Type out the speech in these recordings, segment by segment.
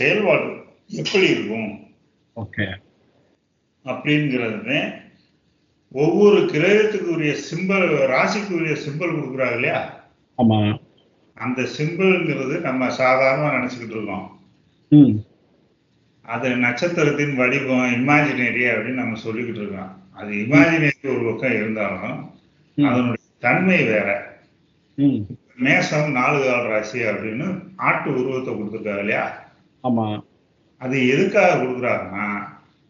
செயல்பாடு எப்படி இருக்கும்? ஓகே. அப்படிங்கிறது ஒவ்வொரு கிரகத்துக்கு உரிய சிம்பல் ராசிக்கு உரிய சிம்பல் கொடுக்குறாங்க இல்லையா? ஆமா. அந்த சிம்பிள்ங்கிறது நம்ம சாதாரணமாக நினச்சிக்கிட்டு இருக்கோம். அது நட்சத்திரத்தின் வடிவம் இமேஜினரி அப்படின்னு நம்ம சொல்லிக்கிட்டு இருக்கோம். அது இமேஜினரி ஒரு பக்கம் இருந்தாலும். அதனுடைய தன்மை வேற. மேசம் நாலு கால் ராசி அப்படின்னு ஆட்டு உருவத்தை கொடுத்துருக்காங்க இல்லையா? ஆமா. அது எதுக்காக கொடுக்குறாங்கன்னா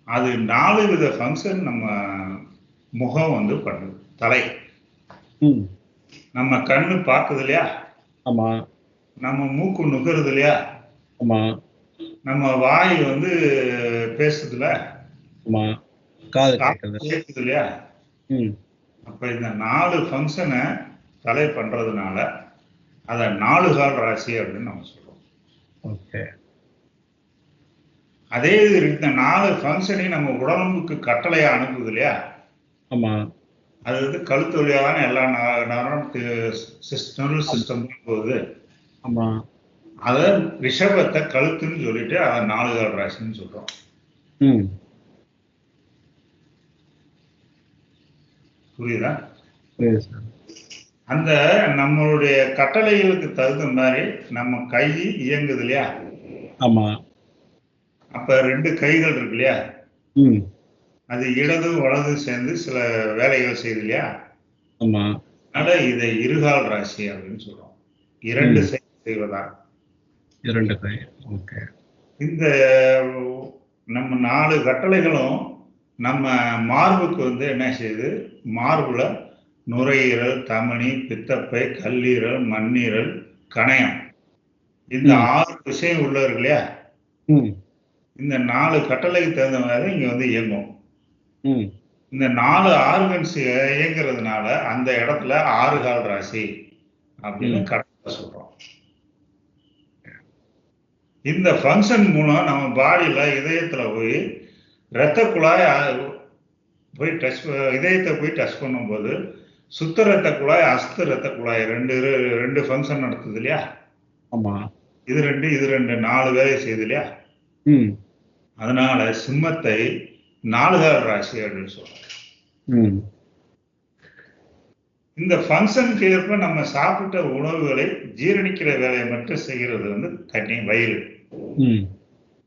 அது நாலு வித ஃபங்க்ஷன் நம்ம முகம் வந்து பண்ணுது. தலை. நம்ம கண்ணு பார்க்குது இல்லையா? ஆமா. நம்ம மூக்கு நுகருது இல்லையா? ஆமா. நம்ம வாய் வந்து பேசுதுல ஆமா. காது கேட்குது இல்லையா? அப்ப இந்த நாலு ஃபங்க்ஷனை தலை பண்றதுனால அதை நாலு கால் ராசி அப்படின்னு நம்ம சொல்றோம். ஓகே. அதே இது இந்த நாலு ஃபங்க்ஷனையும் நம்ம உடம்புக்கு கட்டளையா அனுப்புது இல்லையா? ஆமா. அது வந்து கழுத்து வழியாக தானே எல்லா நரம் சிஸ்டம் சிஸ்டம் போகுது. ஆமா. அதை ரிஷபத்தை கழுத்துன்னு சொல்லிட்டு அதை நாலு கால் ராசின்னு சொல்றோம். ம். புரியுதா? அந்த நம்மளுடைய கட்டளைகளுக்கு தகுந்த மாதிரி நம்ம கை இயங்குது இல்லையா? ஆமா. அப்ப ரெண்டு கைகள் இருக்கு இல்லையா? அது இடது வலது சேர்ந்து சில வேலைகள் செய்யுது இல்லையா? அதனால இதை இருகால் ராசி அப்படின்னு சொல்றோம். இரண்டு செய்வதா? இரண்டு கை. ஓகே. இந்த நம்ம நாலு கட்டளைகளும் நம்ம மார்புக்கு வந்து என்ன செய்யுது? மார்புல நுரையீரல் தமனி பித்தப்பை கல்லீரல் மண்ணீரல் கணையம். இந்த. ஆறு விஷயம் உள்ள இருக்கு இல்லையா? இந்த நாலு கட்டளைக்கு தகுந்த மாதிரி இங்க வந்து இயங்கும். இந்த நாலு ஆர்கன்ஸ் இயங்குறதுனால அந்த இடத்துல ஆறு கால் ராசி அப்படின்னு. கரெக்டாக சொல்றோம். இந்த ஃபங்க்ஷன் மூலம் நம்ம பாடியில இதயத்துல போய் இரத்த குழாய் போய் டச் இதயத்தை போய் டச் பண்ணும்போது சுத்த ரத்த குழாய் அஸ்த ரத்த குழாய் ரெண்டு ரெண்டு ஃபங்க்ஷன் நடத்துது இல்லையா? ஆமா. இது ரெண்டு இது ரெண்டு நாலு வேலை செய்யுது இல்லையா? அதனால சிம்மத்தை நாலுகால் ராசி அப்படின்னு சொல்றோம் ம். இந்த ஃபங்க்ஷனுக்கு ஏற்ப நம்ம சாப்பிட்ட உணவுகளை ஜீரணிக்கிற வேலையை மட்டும் செய்கிறது வந்து தண்ணி வயிறு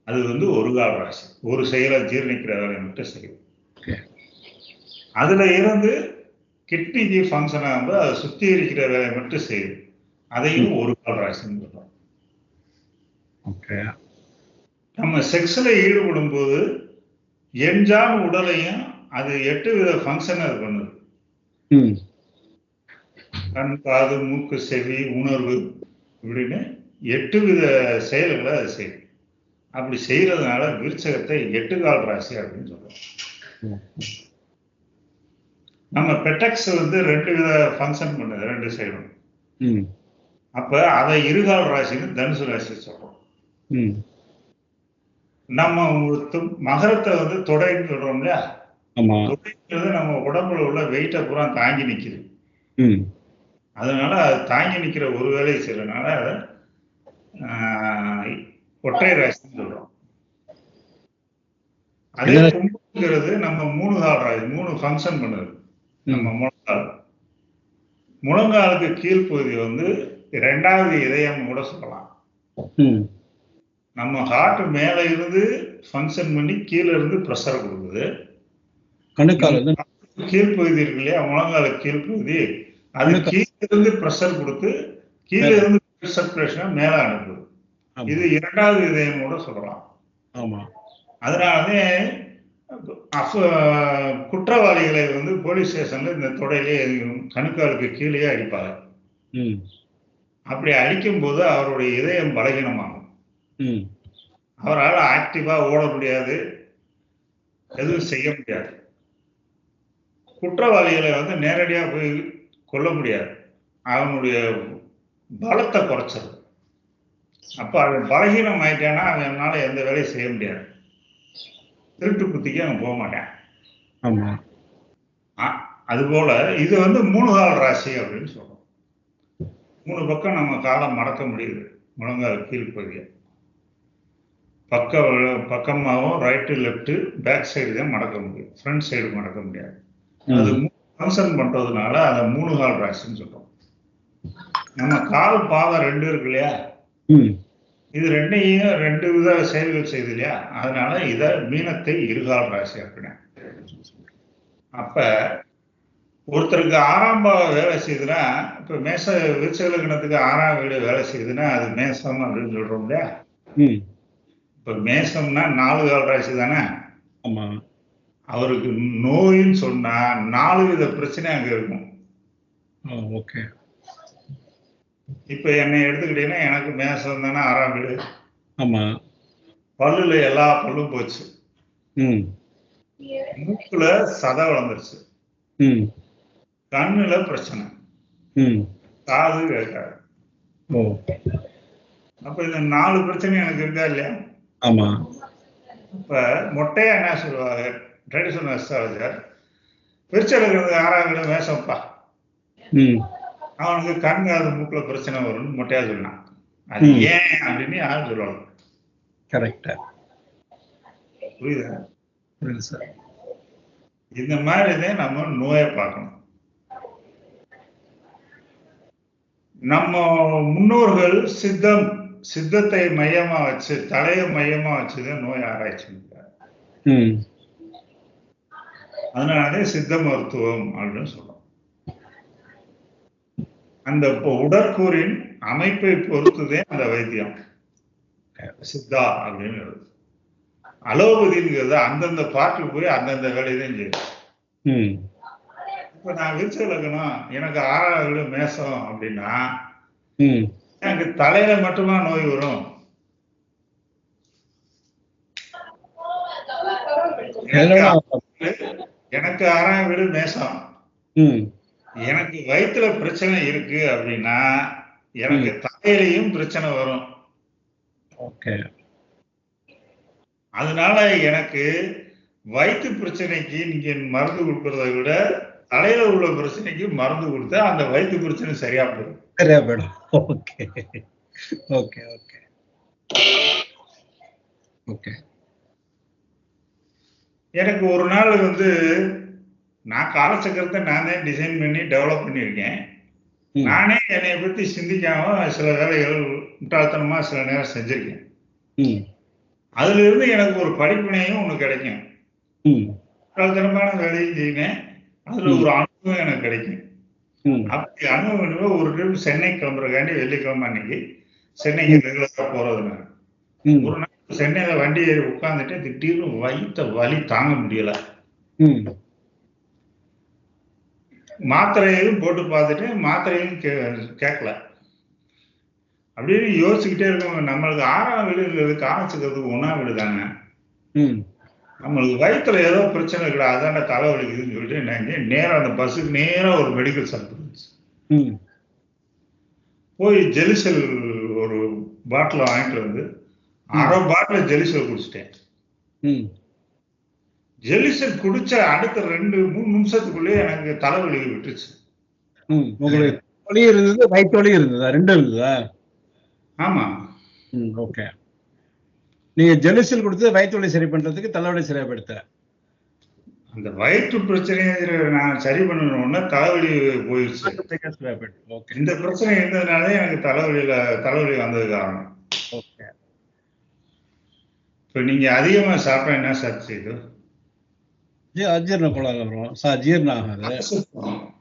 அது வந்து ஒரு கால் ராசி. ஒரு செயலை ஜீரணிக்கிற வேலையை மட்டும் செய்யும். அதுல இருந்து கிட்னிக்கு ஃபங்க்ஷன் ஆகும்போது அதை சுத்திகரிக்கிற வேலையை மட்டும் செய்யுது அதையும் ஒரு கால் ராசின்னு சொல்றோம் ஓகே. நம்ம செக்ஸ்ல ஈடுபடும் போது எஞ்சான் உடலையும் அது எட்டு வித ஃபங்க்ஷன் அது பண்ணுது. கண் காது மூக்கு செவி உணர்வு இப்படின்னு எட்டு வித செயல்களை அது செய்யும் அப்படி செய்யறதுனால விருச்சகத்தை எட்டு கால் ராசி அப்படின்னு சொல்றோம். நம்ம பெட்டக்ஸ் வந்து ரெண்டு வித ஃபங்க்ஷன் பண்ணுது ரெண்டு சைடும் அப்ப அதை இருகால் ராசின்னு தனுசு ராசி சொல்றோம். நம்ம மகரத்தை வந்து தொடைன்னு சொல்றோம் இல்லையா? தொடைங்கிறது நம்ம உடம்புல உள்ள வெயிட்டை பூரா தாங்கி நிக்குது. அதனால அது தாங்கி நிக்கிற ஒரு வேலையை செய்யறதுனால ஒற்றை ராசின்னு சொல்றோம். அதே கும்பங்கிறது நம்ம மூணு கால் ராசி மூணு ஃபங்க்ஷன் பண்ணுது. நம்ம முழங்கால். முழங்காலுக்கு கீழ்ப்பகுதி வந்து ரெண்டாவது இதயம் கூட சொல்லலாம். நம்ம ஹார்ட் மேல இருந்து ஃபங்க்ஷன் பண்ணி கீழே இருந்து ப்ரெஷர் கொடுக்குது. கணுக்கால் கீழ்ப்பகுதி இருக்கு இல்லையா? முழங்கால கீழ்ப்பகுதி. அது. கீழே இருந்து ப்ரெஷர் கொடுத்து கீழே. இருந்து சர்க்குலேஷனை மேல அனுப்புது. இது இரண்டாவது இதயம் கூட சொல்லலாம் ஆமா. அதனாலதே அஃப- குற்றவாளிகளை வந்து போலீஸ் ஸ்டேஷன்ல இந்த தொடையிலே கணுக்காலுக்கு கீழே அடிப்பாங்க. அப்படி அடிக்கும்போது அவருடைய இதயம் பலகீனமாகும். அவரால் ஆக்டிவா ஓட முடியாது. எதுவும் செய்ய முடியாது. குற்றவாளிகளை வந்து நேரடியாக போய் கொல்ல முடியாது. அவனுடைய பலத்தை குறைச்சிடும் அப்போ அவன் பலகீனம் ஆயிட்டானா அவனால எந்த வேலையும் செய்ய முடியாது. திருட்டு குத்திக்கு அவன் போக மாட்டான். அதுபோல இது வந்து மூணு கால ராசி அப்படின்னு சொல்றோம். மூணு பக்கம் நம்ம காலம் மடக்க முடியுது. முழங்கால் கீழ்ப்பகுதியை பக்க பக்கமாகவும் ரைட்டு லெஃப்ட் பேக் சைடு தான் மடக்க முடியும். ஃப்ரண்ட் சைடு மடக்க முடியாது. அது ஃபங்க்ஷன் பண்றதுனால அதை மூணு கால் ராசின்னு சொல்றோம். நம்ம கால் பாதம் ரெண்டு இருக்கு இல்லையா? இது ரெண்டையும் ரெண்டு வித செயல்கள் செய்யுது இல்லையா? அதனால இத மீனத்தை இருகால் ராசி அப்படின்னேன் அப்ப ஒருத்தருக்கு ஆறாம் பாவம் வேலை செய்யுதுன்னா இப்ப மேச விருச்சலக்கணத்துக்கு ஆறாம் வீடு வேலை செய்யுதுன்னா அது மேசம் அப்படின்னு சொல்றோம் இல்லையா? இப்ப மேசம்னா நாலு கால் ராசி தானே? ஆமா. அவருக்கு நோயின்னு சொன்னா நாலு வித பிரச்சனை அங்க இருக்கும். ஓகே. இப்ப என்னை எடுத்துக்கிட்டீங்கன்னா எனக்கு மேசம் தானே ஆறாம் வீடு. ஆமா. பல்லுல எல்லா பல்லும் போச்சு. ம். மூக்குல சதை வளர்ந்துருச்சு. ம். கண்ணுல பிரச்சனை. ம். காது கேட்காது. அப்ப இந்த நாலு பிரச்சனை எனக்கு இருக்கா இல்லையா? ஆமா. இப்ப மொட்டையா என்ன சொல்லுவாங்க ட்ரெடிஷனல் அஸ்ட்ராலஜர் வீடு மேசப்பா ம். அவனுக்கு கண் காது மூக்குல பிரச்சனை வரும்னு மொட்டையா சொன்னான். அது. ஏன் அப்படின்னு யாரும் சொல்லலாம் கரெக்டா புரியுதா? புரியுது சார் இந்த மாதிரி தான் நம்ம நோயை பார்க்கணும். நம்ம முன்னோர்கள் சித்தம். சித்தத்தை மையமா வச்சு தலையை மையமா வச்சுதான் நோய் ஆராய்ச்சி அதனாலே சித்த மருத்துவம் அப்படின்னு சொல்றோம். அந்த உடற்கூறின் அமைப்பை பொறுத்துதே அந்த வைத்தியம். சித்தா அப்படின்னு வருது. அலோபதிங்கிறது அந்தந்த பார்ட்டுக்கு போய் அந்தந்த வேலையை தான் செய்யும் இப்ப நான் விருச்ச இலக்கணம் எனக்கு ஆறாவது மேசம் அப்படின்னா எனக்கு தலையில மட்டுமா நோய் வரும். எனக்கு ஆறாம் வீடு மேசம். எனக்கு வயிற்றுல பிரச்சனை இருக்கு அப்படின்னா எனக்கு தலையிலையும் பிரச்சனை வரும். அதனால எனக்கு வயிற்று பிரச்சனைக்கு நீங்க மருந்து கொடுக்கறத விட தலையில உள்ள பிரச்சனைக்கு மருந்து கொடுத்தா அந்த வயிற்று பிரச்சனை சரியா போயிடும். சரியா போயிடும் ஓகே ஓகே ஓகே ஓகே எனக்கு ஒரு நாள் வந்து நான் காலச்சக்கரத்தை நான் தான் டிசைன் பண்ணி டெவலப் பண்ணியிருக்கேன். நானே என்னை பத்தி சிந்திக்காம சில வேலைகள் முட்டாள்தனமா சில நேரம் செஞ்சிருக்கேன். அதுல இருந்து எனக்கு ஒரு படிப்பினையும் ஒண்ணு கிடைக்கும். முட்டாள்தனமான வேலையும் செய்வேன். அதுல. ஒரு அனுபவம் எனக்கு கிடைக்கும். அப்படி அனுபவம் ஒரு ட்ரிப் சென்னை கிளம்புறக்காண்டி வெள்ளிக்கிழமை அன்னைக்கு சென்னைக்கு ரெகுலரா போறது நான் ஒரு நாள் சென்னையில வண்டி ஏறி உட்காந்துட்டு திடீர்னு வயித்த வலி தாங்க முடியல. ம். மாத்திரையும் போட்டு பார்த்துட்டு மாத்திரையும் கேட்கல. அப்படின்னு யோசிச்சுக்கிட்டே இருக்கோம் நம்மளுக்கு ஆறாம் வீடுங்கிறது காமிச்சுக்கிறதுக்கு ஒன்றாம் வீடு தானே ம். நம்மளுக்கு வயித்துல ஏதோ பிரச்சனை இருக்குடா அதான தலைவலிக்குதுன்னு சொல்லிட்டு நான் நேரா அந்த பஸ்ஸுக்கு நேரா ஒரு மெடிக்கல் ஷாப் இருந்துச்சு ம். போய் ஜெலிசல் ஒரு பாட்டில் வாங்கிட்டு வந்து அரை பாட்டில் ஜெலிசல் குடிச்சிட்டேன். ம். ஜெலிசல் குடிச்ச அடுத்த ரெண்டு மூணு நிமிஷத்துக்குள்ளே எனக்கு தலைவலி விட்டுச்சு ம். உங்களுக்கு வலி இருந்தது வயிற்று வலி இருந்ததா? ரெண்டும் இருந்ததா? ஆமா. ஓகே நீங்க ஜெலிசில் கொடுத்து வயிற்று வலி சரி பண்றதுக்கு தலைவலி சரியாப்படுத்த அந்த வயிற்று பிரச்சனையை நான் சரி பண்ணணும்னா தலைவலி போயிடுச்சு. இந்த பிரச்சனை இருந்ததுனால எனக்கு தலைவலியில தலைவலி வந்தது காரணம். ஓகே. இப்ப நீங்க அதிகமா சாப்பிட்டா என்ன சார் செய்யுது ஜீ அஜீரண கோளாறு வரும். சார் ஜீரணம் ஆகாது.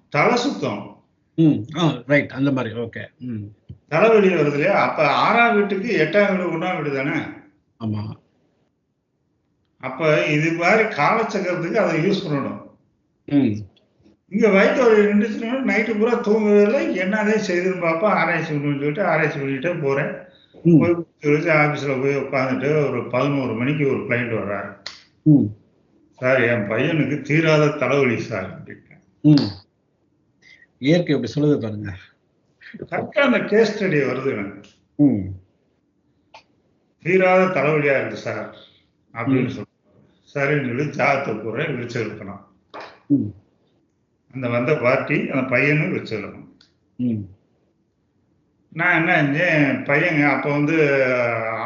தலை சுத்தம். ம். ஆ ரைட் அந்த மாதிரி. ஓகே. ம். தலைவலி வருது இல்லையா? அப்ப ஆறாம் வீட்டுக்கு எட்டாம் வீடு ஒண்ணாம் வீடு தானே? ஆமா. அப்ப இது மாதிரி காலச்சக்கரத்துக்கு அதை யூஸ் பண்ணணும். ம். இங்க வயிற்று வலி நின்றுச்சுன்னா நைட்டு பூரா தூங்கவே இல்லை என்னதே செய்துன்னு பார்ப்பா ஆராய்ச்சி பண்ணணும்னு சொல்லிட்டு ஆராய்ச்சி பண்ணிட்டே போறேன். போய் ஆபீஸ்ல போய் உட்காந்துட்டு ஒரு பதினோரு மணிக்கு ஒரு கிளைண்ட் வர்றாரு. ம். சார் என் பையனுக்கு தீராத தலைவலி சார் அப்படின்ட்டேன். ம். இயற்கை எப்படி சொல்லுது பாருங்க. கரெக்டா அந்த கேஸ் ஸ்டடி வருது எனக்கு. ம். தீராத தலைவலியா இருக்கு சார் அப்படின்னு சொல்றாரு. சரின்னு சொல்லி ஜாதத்தை பூரா விழிச்சு இருக்கணும் ம். அந்த வந்த பார்ட்டி அந்த பையனும் விழிச்சு இருக்கணும் ம். நான் என்ன செஞ்சேன்? பையங்க அப்போ வந்து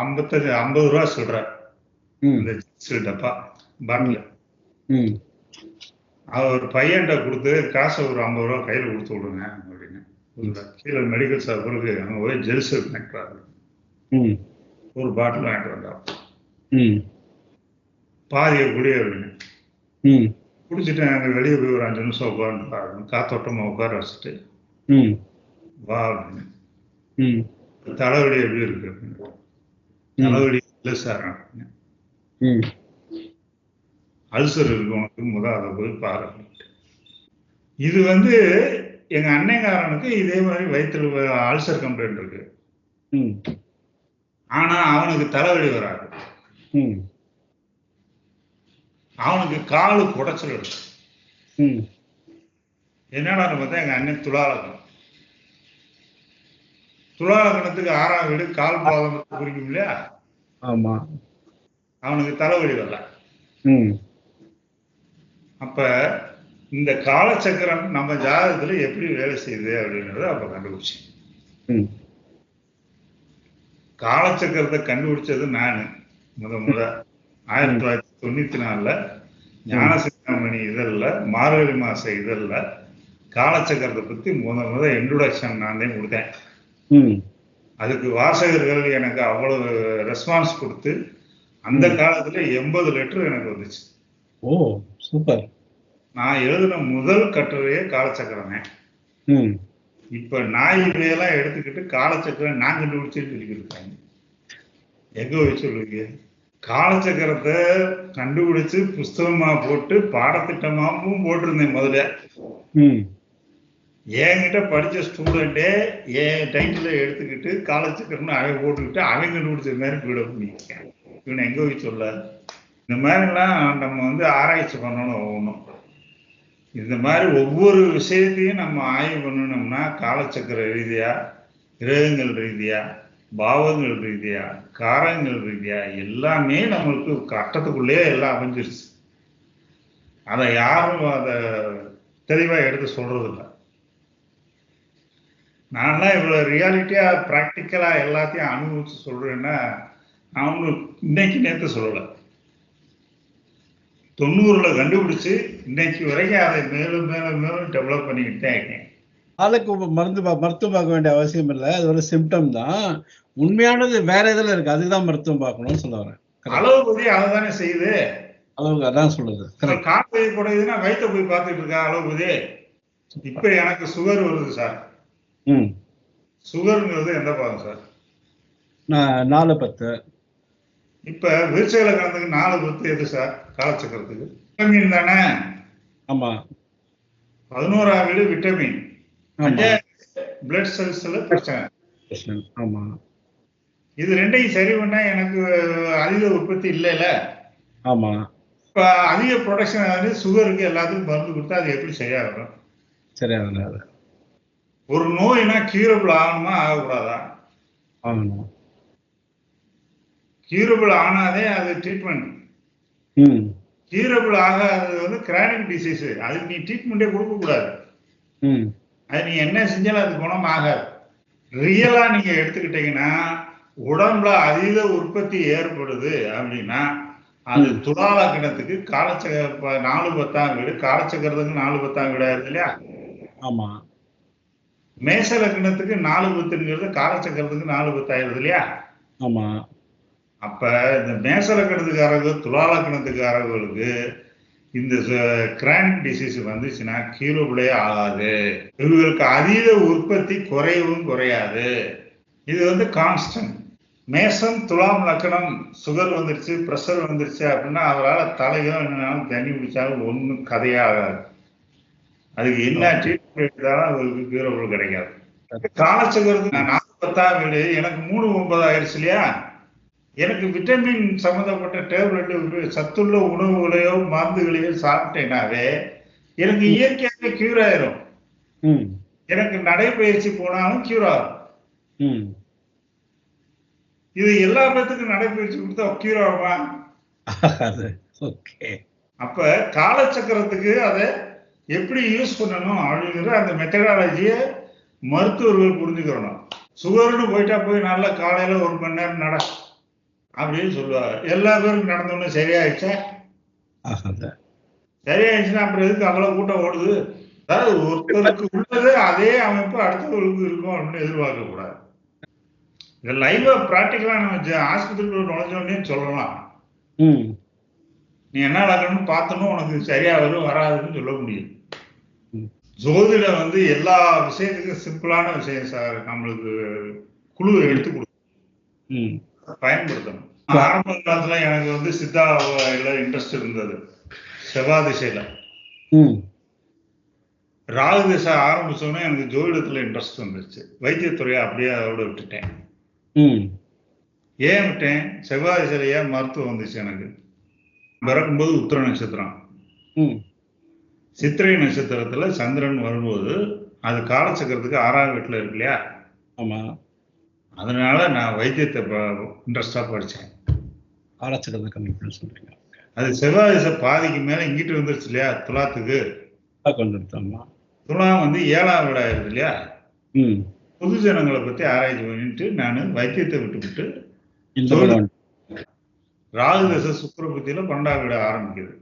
ஐம்பத்தஞ்சு ஐம்பது ரூபா சொல்றேன் ம். இந்த ஜெல்ஸ் டப்பா பாட்டில். அவர் பையன்கிட்ட கொடுத்து காசை ஒரு ஐம்பது ரூபா கையில் கொடுத்து விடுங்க அப்படின்னு. கீழே மெடிக்கல் ஷாப்புக்கு அங்கே போய் ஜெல்ஸ் வாங்கிட்டு ம். ஒரு பாட்டில் வாங்கிட்டு வந்தோம் பாதியை குடிய குடிச்சிட்டு அங்கே வெளியே போய் ஒரு அஞ்சு நிமிஷம் உட்காந்து பாருங்க. காத்தோட்டமாக உட்கார வச்சுட்டு வா அப்படின்னு. தலைவலி எப்படி இருக்கு அப்படின்னு. தலைவலி இல்லை சார் அப்படின்னு. அல்சர் இருக்கு உனக்கு முத அதை போய் பாரு. இது வந்து எங்க அன்னைக்காரனுக்கு இதே மாதிரி வயிற்றுல அல்சர் கம்ப்ளைண்ட் இருக்கு. ஆனா அவனுக்கு தலைவலி வராது. அவனுக்கு காலு குடைச்சல் இருக்கு. ம். என்னடான்னு பார்த்தா எங்க அண்ணன் துளாலகம் துளாலகணத்துக்கு ஆறாம் வீடு கால் பாதம் குறிக்கும் இல்லையா? ஆமா. அவனுக்கு தலைவலி வரல. அப்ப இந்த காலச்சக்கரம் நம்ம ஜாதகத்துல எப்படி வேலை செய்யுது அப்படின்றத அப்ப கண்டுபிடிச்சேன். காலச்சக்கரத்தை கண்டுபிடிச்சது நான். முத முத. ஆயிரத்தி தொள்ளாயிரத்தி தொண்ணூத்தி நாலுல ஞானசிந்தாமணி இதழ்ல மார்கழி மாச இதழ்ல காலச்சக்கரத்தை பத்தி முத முத இன்ட்ரோடக்ஷன் நான் தான் கொடுத்தேன். அதுக்கு வாசகர்கள் எனக்கு அவ்வளவு ரெஸ்பான்ஸ் கொடுத்து அந்த காலத்துல எண்பது லெட்டர் எனக்கு வந்துச்சு. ஓ சூப்பர் நான் எழுதின முதல் கட்டுரையே காலச்சக்கரமே. இப்ப நாய் இதையெல்லாம் எடுத்துக்கிட்டு காலச்சக்கரம் நான் கண்டுபிடிச்சேன்னு சொல்லிக்கிட்டு இருக்காங்க எங்க சொல்லுவீங்க காலச்சக்கரத்தை கண்டுபிடிச்சு புஸ்தகமா போட்டு பாடத்திட்டமாவும் போட்டிருந்தேன் முதல்ல. என்கிட்ட படிச்ச ஸ்டூடெண்டே என் டைட்டில எடுத்துக்கிட்டு காலச்சக்கரம்னு அவன் போட்டுக்கிட்டு அவன் கண்டுபிடிச்ச மாதிரி போயிட பண்ணியிருக்கேன் இவனை எங்க போய் சொல்ல? இந்த மாதிரிலாம் நம்ம வந்து ஆராய்ச்சி பண்ணணும் ஒவ்வொன்றும் இந்த மாதிரி ஒவ்வொரு விஷயத்தையும் நம்ம ஆய்வு பண்ணணும்னா காலச்சக்கர ரீதியா கிரகங்கள் ரீதியா பாவங்கள் ரீதியா காரங்கள் ரீதியா எல்லாமே நம்மளுக்கு கட்டத்துக்குள்ளேயே எல்லாம் அமைஞ்சிருச்சு. அதை யாரும் அதை தெளிவாக எடுத்து சொல்கிறதில்ல நான்லாம் இவ்வளோ ரியாலிட்டியாக ப்ராக்டிக்கலாக எல்லாத்தையும் அனுபவிச்சு சொல்கிறேன்னா நான் ஒன்றும் இன்னைக்கு நேற்று சொல்லலை. தொண்ணூறுல கண்டுபிடிச்சு இன்னைக்கு வரைக்கும் அதை மேலும் மேலும் மேலும் டெவலப் பண்ணிக்கிட்டு தான் இருக்கேன். ஆளுக்கு மருந்து மருத்துவம் பார்க்க வேண்டிய அவசியம் இல்லை. அது ஒரு சிம்டம் தான். உண்மையானது வேற இதுல இருக்கு? அதுதான் மருத்துவம் பார்க்கணும்னு சொல்ல வரேன். அளவு பதி அதை தானே செய்யுது. அளவுக்கு அதான் சொல்லுது. காற்று குறையுதுன்னா வயிற்ற போய் பார்த்துட்டு இருக்கா அளவு பதி இப்ப எனக்கு சுகர் வருது சார் ம். சுகருங்கிறது எந்த பாகம் சார் நான் நாலு பத்து. இப்ப விருச்சையில கலந்துக்கு நாலு பத்து எது சார் காலச்சக்கரத்துக்கு? விட்டமின் தானே? ஆமா. பதினோராம் வீடு விட்டமின். பிளட் செல்ஸ்ல பிரச்சனை. ஆமா. இது ரெண்டையும் சரி பண்ணா எனக்கு அதிக உற்பத்தி இல்லைல்ல? ஆமா. இப்ப அதிக ப்ரொடக்ஷன் ஆகுது சுகருக்கு எல்லாத்துக்கும் மருந்து கொடுத்தா அது எப்படி சரியாகும் சரியா வராது ஒரு நோய்னா கியூரபிள் ஆகணுமா? ஆகக்கூடாதா? ஆகணும். கியூரபிள் ஆனாதே அது ட்ரீட்மெண்ட் ம். கியூரபிள் ஆகாதது வந்து கிரானிக் டிசீஸ் அதுக்கு நீ ட்ரீட்மெண்ட்டே கொடுக்க கூடாது. ம். அது நீ என்ன செஞ்சாலும் அது குணம் ஆகாது. ரியலா நீங்க எடுத்துக்கிட்டீங்கன்னா உடம்புல அதீத உற்பத்தி ஏற்படுது அப்படின்னா அது. துலால கிணத்துக்கு காலச்சக்கர நாலு பத்தாம் வீடு காலச்சக்கரத்துக்கு நாலு பத்தாம் வீடா இருக்கு இல்லையா? ஆமா. மேச லக்னத்துக்கு நாலு பத்துங்கிறது காலச்சக்கரத்துக்கு நாலு பத்தாயிருது இல்லையா? ஆமா. அப்ப இந்த மேச லக்கணத்துக்காரங்க துலா லக்கணத்துக்காரர்களுக்கு இந்த கிரானிக் டிசீஸ் வந்துச்சுன்னா கீரோபிளே ஆகாது. இவங்களுக்கு அதீத உற்பத்தி குறையவும் குறையாது. இது வந்து கான்ஸ்டன்ட். மேசம் துலாம் லக்கணம் சுகர் வந்துருச்சு ப்ரெஷர் வந்துருச்சு அப்படின்னா அவரால் தலையோ என்னன்னாலும் தண்ணி குடிச்சாலும் ஒன்றும் கதையே ஆகாது. அதுக்கு என்ன ட்ரீட்மெண்ட் எடுத்தாலும் அவருக்கு கீரோபிள் கிடைக்காது. காலச்சக்கரத்துக்கு நான் நாலு பத்தாம் வீடு எனக்கு மூணு ஒன்பது ஆயிடுச்சு இல்லையா? எனக்கு விட்டமின் சம்மந்தப்பட்ட டேப்லெட் சத்துள்ள உணவுகளையோ மருந்துகளையோ சாப்பிட்டேனாவே எனக்கு இயற்கையாகவே கியூர் ஆயிரும். எனக்கு நடைப்பயிற்சி போனாலும் கியூர் ஆகும். இது எல்லா பேத்துக்கும் நடைப்பயிற்சி கொடுத்தா கியூர் ஆகுமா? ஓகே அப்ப காலச்சக்கரத்துக்கு அதை எப்படி யூஸ் பண்ணணும் அப்படிங்கிற அந்த மெத்தடாலஜியை மருத்துவர்கள் புரிஞ்சுக்கிறணும் சுகர்னு போயிட்டா போய் நல்லா காலையில ஒரு மணி நேரம் நட அப்படின்னு சொல்லுவாங்க எல்லா பேருக்கும் நடந்தோன்னு சரியாயிடுச்சா? சரியாயிடுச்சுன்னா அப்புறம் எதுக்கு அவ்வளவு கூட்டம் ஓடுது? அதாவது ஒருத்தருக்கு உள்ளது அதே அமைப்பு அடுத்தவர்களுக்கு இருக்கும் அப்படின்னு எதிர்பார்க்க கூடாது. இந்த லைவா பிராக்டிக்கலா நம்ம ஆஸ்பத்திரிக்குள்ள நுழைஞ்ச உடனே சொல்லலாம். நீ என்ன நடக்கணும்னு பார்த்தனும் உனக்கு சரியா வரும் வராதுன்னு சொல்ல முடியும். ம். ஜோதிடம் வந்து எல்லா விஷயத்துக்கும் சிம்பிளான விஷயம் சார். நம்மளுக்கு குழு எடுத்து கொடுக்கும். பயன்படுத்தணும். ஆரம்ப காலத்துல எனக்கு வந்து சித்தா இன்ட்ரெஸ்ட் இருந்தது. செவ்வாய் திசையில. ராகு திசை ஆரம்பிச்சோன்னே எனக்கு ஜோதிடத்துல இன்ட்ரெஸ்ட் வந்துருச்சு. வைத்தியத்துறையை அப்படியே அதோட விட்டுட்டேன். ஏன் விட்டேன்? செவ்வாய் திசையில ஏன் மருத்துவம் வந்துச்சு எனக்கு? பிறக்கும்போது உத்திர நட்சத்திரம். சித்திரை நட்சத்திரத்துல சந்திரன் வரும்போது அது காலச்சக்கரத்துக்கு ஆறாம் வீட்டுல இருக்கு இல்லையா? ஆமா. அதனால நான் வைத்தியத்தை இன்ட்ரெஸ்டா படிச்சேன். காலச்சக்கரத்தை கம்மி சொல்றீங்க. அது செவ்வாய் திசை பாதிக்கு மேல இங்கிட்டு வந்துருச்சு இல்லையா துலாத்துக்கு? கொண்டு எடுத்தோம்மா துலாம் வந்து ஏழாம் வீடா இருக்கு இல்லையா? ம். பொது ஜனங்களை பத்தி ஆராய்ச்சி பண்ணிட்டு நான் வைத்தியத்தை விட்டுவிட்டு ராகு தசை சுக்கிர புத்தியில பன்னெண்டாம் வீடு ஆரம்பிக்குது.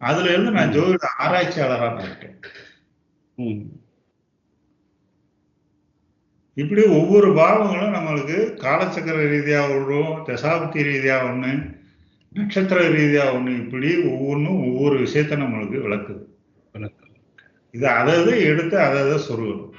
அதுல இருந்து நான் ஜோதிட ஆராய்ச்சியாளரா போயிட்டேன். ம். இப்படி ஒவ்வொரு பாவங்களும் நம்மளுக்கு காலச்சக்கர ரீதியா ஒன்றும் தசாபத்தி ரீதியா ஒண்ணு நட்சத்திர ரீதியா ஒண்ணு இப்படி ஒவ்வொன்றும் ஒவ்வொரு விஷயத்த நம்மளுக்கு விளக்குது. வணக்கம் இது அதை எடுத்து அதை அதை சொல்லணும்